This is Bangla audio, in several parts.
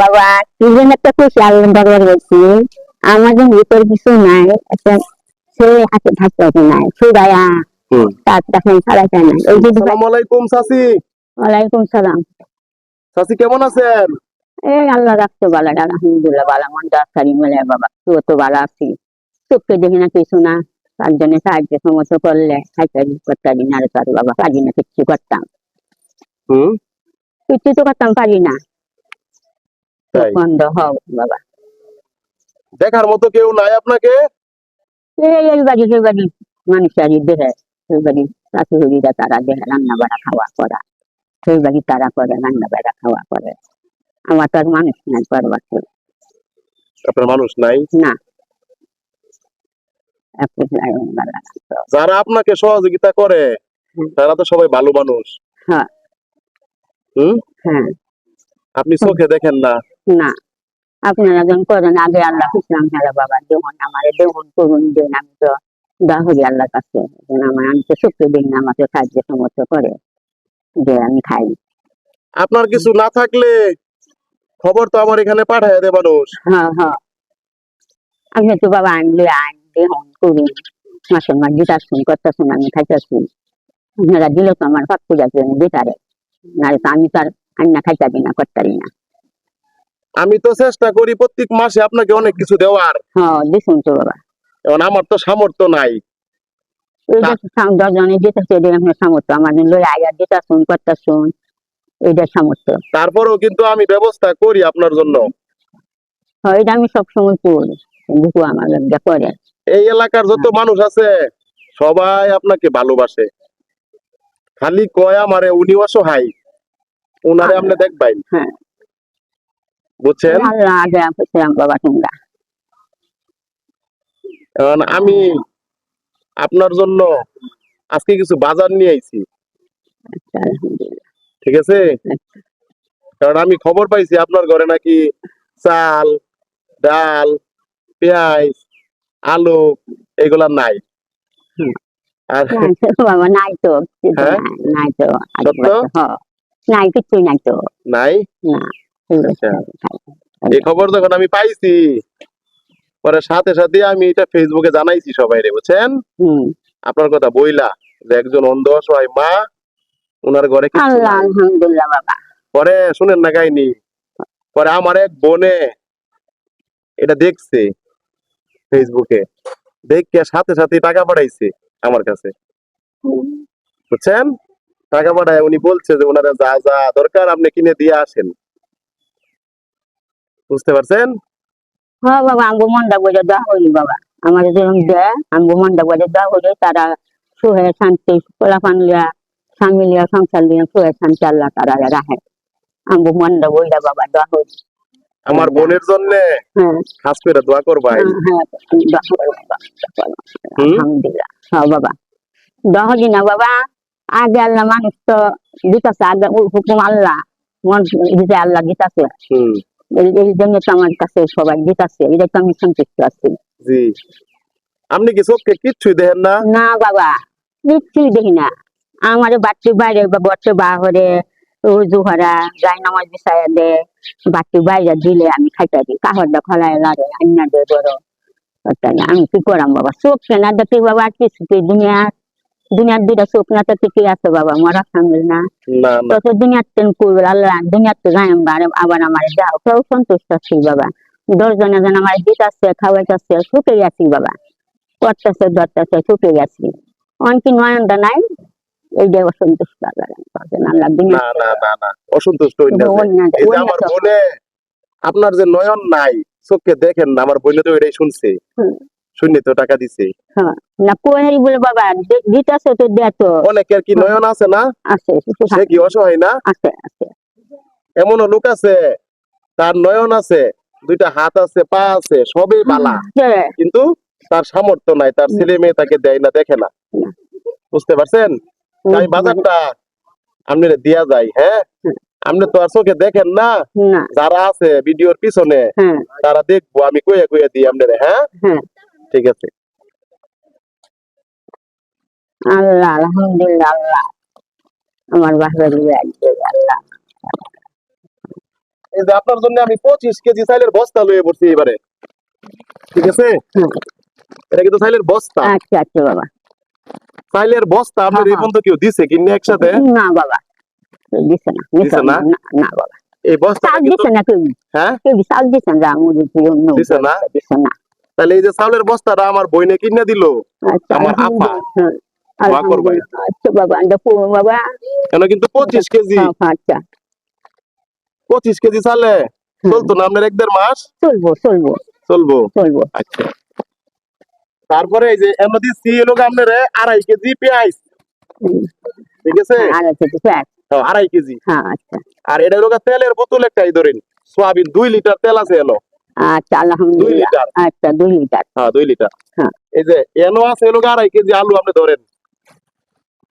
বাবা কি যেন একটা খুশি আল্লাহ দরবার গেছি আমাদের ভিতর কিছু নাই একটা ছেলে হাতে থাকতে নাই হুম। তার তখন ছাড়াতে নাই ওই যে আসসালামু আলাইকুম চাচি ওয়ালাইকুম সালাম। চাচি কেমন আছেন? এই আল্লাহ রাখতে ভালো আলহামদুলিল্লাহ ভালো। মন ডাক্তারি মেলে বাবা তুই তো ভালো আছি। চোখকে দেখি না কিছু না। তার জন্য সাহায্য সমস্ত করলে না রে তার বাবা পারি না কিচ্ছু করতাম। হুম। কিচ্ছু তো করতাম পারি না। তাই? হও বাবা। দেখার মতো কেউ নাই আপনাকে? এই এই বাড়ি সেই বাড়ি। মানুষেরই দেখে সেই বাড়ি শাশুড়িরা তারা দেখে রান্না বাড়া খাওয়া করা। সেই বাড়ি তারা করে রান্না বাড়া খাওয়া করে। আমার তো আর মানুষ নাই করবার কেউ। আপনার মানুষ নাই? না। যারা আপনাকে সহযোগিতা করে তারা তো সবাই ভালো মানুষ। হ্যাঁ। হুম? হ্যাঁ। আপনি চোখে দেখেন না? না। আপনারা যখন করেন আগে আল্লাহ ইসলাম হেরা বাবা দেহন আমার দেহন করুন দেন আমি তো দাহরি আল্লাহর কাছে। আমার আমি তো সত্যি দিন না আমাকে সাহায্য সমর্থ করে যে আমি খাই। আপনার কিছু না থাকলে খবর তো আমার এখানে পাঠায় দেয় মানুষ। হ্যাঁ হ্যাঁ। আমি তো বাবা আনলে আইন দেহন করুন। মাসের মাস দিতে আসুন করতেছুন আমি খাইতেছি। আপনারা দিলে তো আমার পাক পূজার জন্য দিতারে তো আমি তো আন্না খাইতারি না করতারি না। আমি তো চেষ্টা করি প্রত্যেক মাসে আপনাকে অনেক কিছু দেওয়ার। হ্যাঁ দিছুন তো বাবা। এখন আমার তো সামর্থ্য নাই। সামর্থ্য। আমার লই আয়া সামর্থ্য। তারপরেও কিন্তু আমি ব্যবস্থা করি আপনার জন্য। হ্যাঁ এটা আমি সবসময় করি। আমার এই এলাকার যত মানুষ আছে সবাই আপনাকে ভালোবাসে। খালি কয় আমারে উনি অসহায়। উনারে আপনি দেখবেন। হ্যাঁ। বুঝছেন? আল্লাহ আগে পেছিলাম বাবা তোমরা কারণ আমি আপনার জন্য আজকে কিছু বাজার নিয়ে আইছি। আচ্ছা, ঠিক আছে? কারণ আমি খবর পাইছি আপনার ঘরে নাকি চাল ডাল পেঁয়াজ আলু এগুলা নাই। হুম। আর নাই তো নাই তো। কিছু হ্যাঁ? নাই, কিছুই নাই তো। নাই? না আচ্ছা। এই খবর যখন আমি পাইছি। পরে সাথে সাথে আমি এটা ফেসবুকে জানাইছি সবাই রে বুঝছেন আপনার কথা বইলা যে একজন অন্ধ অসহায় মা ওনার ঘরে আল্লাহ আলহামদুলিল্লাহ বাবা। পরে শুনেন না কাহিনী? পরে আমার এক বোনে এটা দেখছে ফেসবুকে দেখে সাথে সাথে টাকা পাঠাইছে আমার কাছে। বুঝছেন? টাকা পাঠায় উনি বলছে যে ওনারা যা যা দরকার আপনি কিনে দিয়ে আসেন। বুঝতে পারছেন? হ্যাঁ বাবা আমগো মনটা বোঝা দেওয়া হইনি বাবা। আমার যেরকম দেয় আমগো মনটা বোঝা দেওয়া হইলে তারা সুহে শান্তি পোলাপান লিয়া স্বামী লিয়া সংসার লিয়া সুহে শান্তি আল্লাহ তারা রাখে। আমগো মনটা বোঝা বাবা দেওয়া হইনি আমার বোনের জন্য? হ্যাঁ। খাস করে দোয়া হ্যাঁ হ্যাঁ হইনি। আলহামদুলিল্লাহ। হ্যাঁ বাবা। দেওয়া হইনি না বাবা। আগে আল্লাহ মানুষ তো দিতেছে আগে হুকুম আল্লাহ। মন দিতে আল্লাহ দিতেছে। এই জন্য তো আমার কাছে সবাই দিতেছে। এটা তো আমি সন্তুষ্ট আছি। জি। আপনি কি চোখকে কিচ্ছুই দেখেন না? না বাবা কিচ্ছুই দেখি না। আমার বাচ্চি বাইরে বা বছর বাহরে উজু হরা গাই নামাজ বিছাইয়া দে বাচ্চি বাইরে দিলে আমি খাইতে দিই কাহরটা খলাই লাগে আন্না দে বড়। আমি কি করাম বাবা? চোখ না দেখি বাবা আর কিছু কি দুনিয়া দুনিয়ার দুইটা চোখ না তো কি আছে বাবা মরা সামনে না। তত দুনিয়ার তেন করবে আল্লাহ দুনিয়ার তো যাই আবার আমার যাও। কেউ সন্তুষ্ট আছি বাবা। দশজনে যেন আমার দিতাছে খাওয়াইতেছে সুখে গেছি বাবা। করতেছে ধরতেছে সুখে গেছি অনেক নয়নটা নাই? এই যে অসন্তুষ্ট আল্লাহ পাবেন দুনিয়া না না না না। অসন্তুষ্ট আমার। আপনার যে নয়ন নাই চোখকে দেখেন না আমার বোনে তো এটাই শুনছে। শুনি তো টাকা দিছে। না কোহেরি বলে বাবা দিতাছে তো অনেকের কি নয়ন আছে না? আছে সে কি অসহায় না? আছে আছে। এমনও লোক আছে তার নয়ন আছে দুইটা হাত আছে পা আছে সবই বালা। কিন্তু তার সামর্থ্য নাই তার ছেলে মেয়ে তাকে দেয় না দেখে না। না। বুঝতে পারছেন? তাই বাজারটা আপনি দিয়া যায় হ্যাঁ। আপনি তো আর চোখে দেখেন না? না। যারা আছে ভিডিওর পিছনে হ্যাঁ। তারা দেখব আমি কইয়া কইয়া দিই আপনারে হ্যাঁ? হ্যাঁ। ঠিক আছে। আল্লাহ আলহামদুলিল্লাহ। আল্লাহ আমার আল্লাহ। এই যে আপনার জন্য আমি পঁচিশ কেজি চাইলের বস্তা লয়ে পড়ছি এবারে। ঠিক আছে? এটা কিন্তু চাইলের বস্তা। আচ্ছা আচ্ছা বাবা। চাইলের বস্তা আপনার এই পর্যন্ত কেউ দিছে কিনে একসাথে? না বাবা। দিছে না দিছে না? না বাবা। এই বস্তা দিছে না কেউ? হ্যাঁ? কেউ দিছে না? দিছে না? দিছে না। তাহলে এই যে চাউলের বস্তাটা আমার বইনে কিনে দিল আচ্ছা আমার আপা। আচ্ছা বাবা বাবা কেন কিন্তু পঁচিশ কেজি। পঁচিশ কেজি চালে চলতো না আপনার এক দেড় মাস? চলবো চলবো। চলবো? চলবো। আচ্ছা। তারপরে এই যে এমন দিচ্ছি এলো আপনার আড়াই কেজি পেঁয়াজ। ঠিক আছে হ্যাঁ, আড়াই কেজি হ্যাঁ আচ্ছা। আর এটা তেলের বোতল একটাই ধরেন। সোয়াবিন দুই লিটার তেল আছে এলো। আচ্ছা দুই আলহামদুলিল্লাহ আচ্ছা দুই লিটার। হ্যাঁ দুই লিটার। হ্যাঁ। এই যে এনো আছে এলো আড়াই কেজি আলু আপনি ধরেন।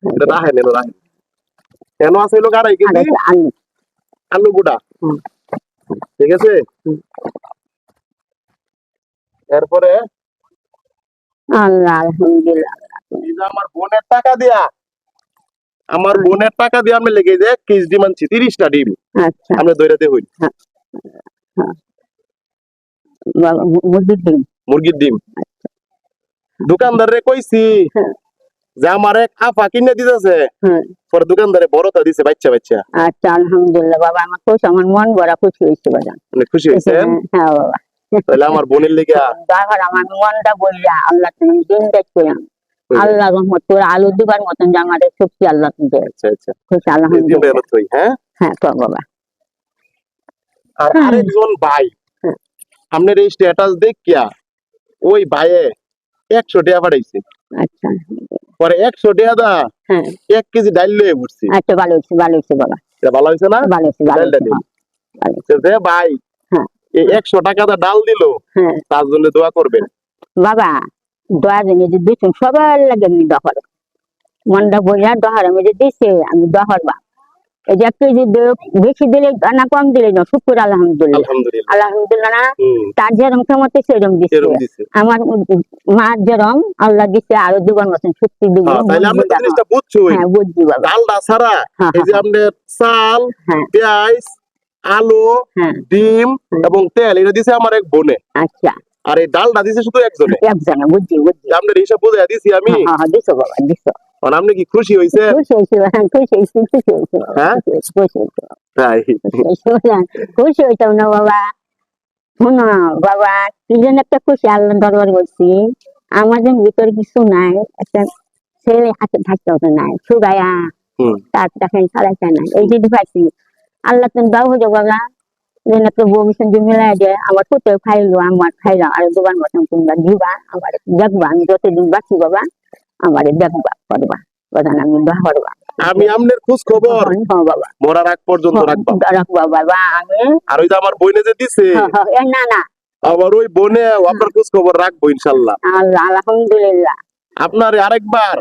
এটা রাখেন এনো রাখেন। এনো আছে এলো আড়াই কেজি? আলু। আলু গুড়া। ঠিক আছে। এরপরে? আল্লাহ আলহামদুলিল্লাহ। আমার বোনের টাকা দিয়া আমার বোনের টাকা দিয়ে আমি লেগে যে কেজি ডিম আনছি তিরিশটা ডিম। আচ্ছা। আপনি দৈরাতে মু- মুরগির ডিম। মুরগির ডিম। দোকানদারে কইছি হ্যাঁ। যে আমার এক আফা কিনে দিতেছে। হ্যাঁ। পরে দোকানদারে বড়টা দিছে বাচ্চা বাচ্চা। আচ্ছা আলহামদুলিল্লাহ বাবা আমার খুশি আমার মন বড় খুশি হয়েছে বাবা। খুশি হয়েছেন? হ্যাঁ বাবা। তাহলে আমার বোনের লেগে দরকার আমার মনটা বললা আল্লাহ তুমি দিন দেখছিলাম আল্লাহ রহমত তোর আলু দিবার মতন যে আমাদের শক্তি আল্লাহ তুমি আচ্ছা আচ্ছা। খুশি আলহামদুলিল্লাহ। হ্যাঁ? হ্যাঁ তো বাবা। আর আরেকজন ভাই। আপনার এই স্ট্যাটাস দেখিয়া ওই ভাইয়ে একশো টাকা পাঠাইছে। আচ্ছা। পরে একশো টাকা দা হ্যাঁ। এক কেজি ডাইল লয়ে পড়ছি আচ্ছা ভালো হয়েছে ভালো হয়েছে বাবা এটা ভালো হয়েছে না? ভালো হয়েছে ভালো হয়েছে। হ্যাঁ, যে ভাই হ্যাঁ। এই একশো টাকা দা ডাল দিল হ্যাঁ। তার জন্য দোয়া করবেন। বাবা দয়া দিনে যে দিচ্ছেন সবার লাগে আমি দহর মনটা বললাম দহর আমি যে দিছে আমি দহর বা এই যে কেজি বেশি দিলে না কম দিলে না শুক্র আলহামদুলিল্লাহ। আলহামদুলিল্লাহ। না তার যেরকম ক্ষমতা দিচ্ছে দিছে। আমার মা যেরকম আল্লাহ দিচ্ছে আরও দুবার মতন শক্তি দিব হ্যাঁ, হ্যাঁ বুঝছি বাবা। ডালটা ছাড়া হ্যাঁ এই যে হ্যাঁ, আপনার চাল হ্যাঁ। পেঁয়াজ আলু হ্যাঁ। ডিম এবং তেল এটা দিছে আমার এক বোনে। আচ্ছা। আর এই ডালটা দিছে শুধু একজনে। একজনে বুঝছি বুঝছি আপনার হিসাব বুঝাই দিছি আমি। হ্যাঁ হ্যাঁ দিছো বাবা দিছো। মানে আপনি কি খুশি হয়েছে খুশি হ্যাঁ? খুশি হইতাম না বাবা। শোনো বাবা কি একটা খুশি আল্লাহ দরবার আমাদের ভিতরে কিছু নাই একটা ছেলে হাতে থাকতে হতো নাই সুগায়া তার দেখেন ছাড়াইতে নাই। এই যদি পাইছি আল্লাহ তুমি দাও হয়ে বাবা। যেন একটা ভবিষ্যৎ যে মিলাই দেয়। আমার কোথাও খাইলো আমার খাইলাম আর দোকান মতন তোমরা দিবা আমার দেখবা আমি যতদিন বাঁচি বাবা আমার দেখবা করবা প্রধান আমি করবা আমি আপনার খোঁজ খবর। হ্যাঁ বাবা। মরার আগ পর্যন্ত রাখব। রাখবা বাবা আমি আর ওই যে আমার বইনে যে দিছে হ্যাঁ, হ্যাঁ, না না। আবার ওই বনে আপনার খোঁজ খবর রাখব ইনশাল্লাহ। আলহামদুলিল্লাহ। আপনার আরেকবার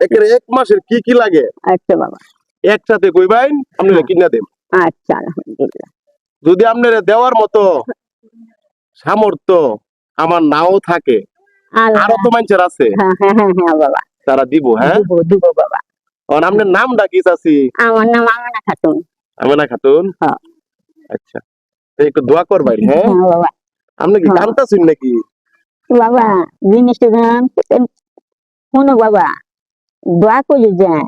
একের এক মাসের কি কি লাগে? আচ্ছা বাবা। একসাথে কইবাইন আপনারা কিনা দেন। আচ্ছা আলহামদুলিল্লাহ। যদি আপনারা দেওয়ার মতো সামর্থ্য আমার নাও থাকে আরও তো মানুষের আছে। হ্যাঁ হ্যাঁ হ্যাঁ হ্যাঁ বাবা। তারা দিব হ্যাঁ? দিব দিব বাবা। আর আপনার নামটা কি চাচি? আমার নাম আমিনা খাতুন। আমেনা খাতুন? হ্যাঁ। আচ্ছা। তো একটু দোয়া করবেন হ্যাঁ? হ্যাঁ বাবা। আপনি কি হ্যাঁ। কান্তাছেন নাকি? বাবা জিনিসটা দাম শোনো বাবা দোয়া করে যায়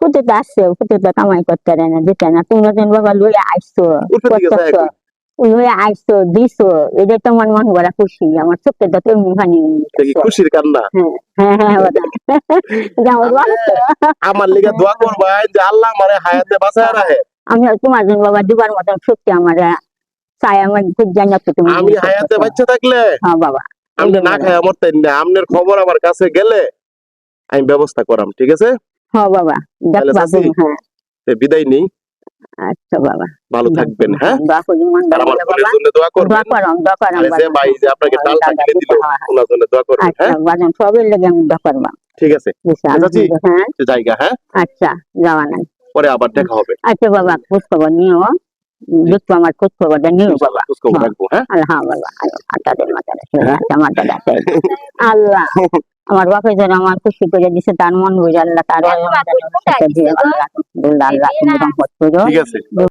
কোথা তো আসছে কোথা তো কামাই করতে না দিতে না তুমি যখন বাবা লইয়া দিকে করতেছো। দিছো এটা মন খুশি। আমার খুশির কান্না? হ্যাঁ হ্যাঁ বাবা যেমন ভালো তো। আমার লিগে দোয়া করবেন যে আল্লাহ আমারে হায়াতে বাঁচায় রাখে। আমি তোমার জন্য বাবা দুবার মতন সত্যি আমার চাই আমার খুব জানি তুমি আমি হায়াতে বাচ্চা থাকলে? হ্যাঁ বাবা। আপনি না খায় আমার তাই না আপনার খবর আমার কাছে গেলে আমি ব্যবস্থা করাম ঠিক আছে? হ্যাঁ বাবা। হ্যাঁ। বিদায় নেই। আচ্ছা বাবা ভালো থাকবেন হ্যাঁ দোয়া করি আমার বোনের জন্য দোয়া করবেন দোয়া করম দোয়া করম যে ভাই যে আপনাকে ডালটা কিনে দিল হ্যাঁ, হ্যাঁ। ওনার জন্য দোয়া করবেন আচ্ছা হ্যাঁ বাজান সবের লেগে আমি দোয়া ঠিক আছে আচ্ছা, হ্যাঁ জায়গা হ্যাঁ আচ্ছা যাওয়া নাই পরে আবার দেখা হবে আচ্ছা বাবা খোঁজ খবর নিও আমার খোঁজ খবরটা নিও বাবা খোঁজ খবর হ্যাঁ। রাখব হ্যাঁ বাবা আচ্ছা আল্লাহ আমার বাপের জন্য আমার খুশি করে দিছে তার মন বুঝে আল্লাহ তার ঠিক আছে।